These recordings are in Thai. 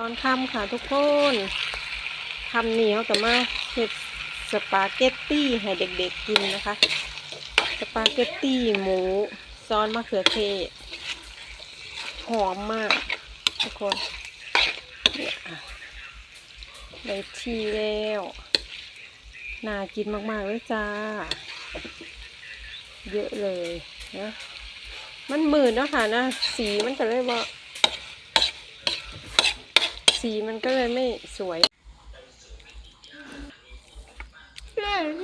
ตอนค่ำค่ะทุกคนคำนี้เขาจะมาเห็ดสปาเกตตี้ให้เด็กๆกินนะคะ สปาเกตตี้หมูซอสมะเขือเทศหอมมาก ทุกคนเนี่ยได้ที่แล้ว น่ากินมากๆเลยจ้า เยอะเลยนะ มันหมืดเนาะค่ะนะ สีมันก็เลยว่า สีมันก็เลยไม่สวย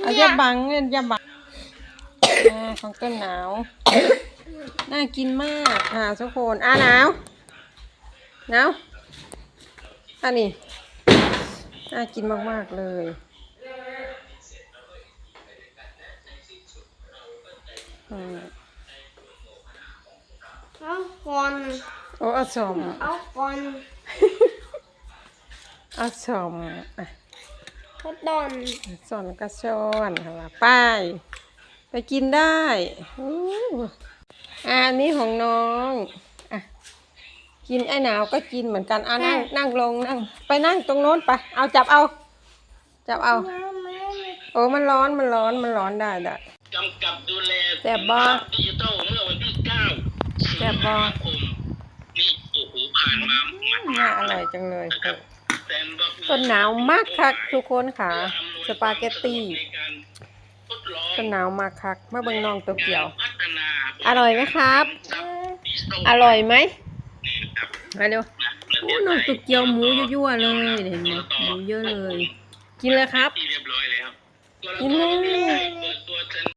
เอาอย่าบังเนี่ยอย่าบังอ่าของต้นหนาว น่ากินมากค่ะทุกคนอ่าหนาวหนาวอันนี้น่ากินมาก ๆ เลย อืมเอาก่อนโอ้เอาสม เอาก่อน เอาสมอะก็ตอนสอนกระชอนค่ะว่าไป้าย ไปกินได้อู้อ่าอันนี้ของน้องอะกินไอ้หนาวก็กินเหมือนกันอะนั่งนั่งลงนั่งไปนั่งตรงโน้นไป เอาจับเอา จับเอา โอ้มันร้อนมันร้อนมันร้อนได้ได้ กำกับดูแลแซ่บบ่ดิจิทัลเมื่อวันที่9แซ่บบ่สิงหาคมนี่โอ้โหผ่านมามันน่าอร่อยจังเลย นะครับแซนบ็อกซ์ ต้นหนาวมากคักทุกคนค่ะ สปาเกตตี้ต้นหนาวมากคักมาเบิ่งน้องตัวเกี่ยว อร่อยไหมครับ อร่อยไหมมาเร็วโอ้น้องตัวเกียวหมูยั่วๆเลยเห็นไหมหมูเยอะเลย กินเลยครับกินเลย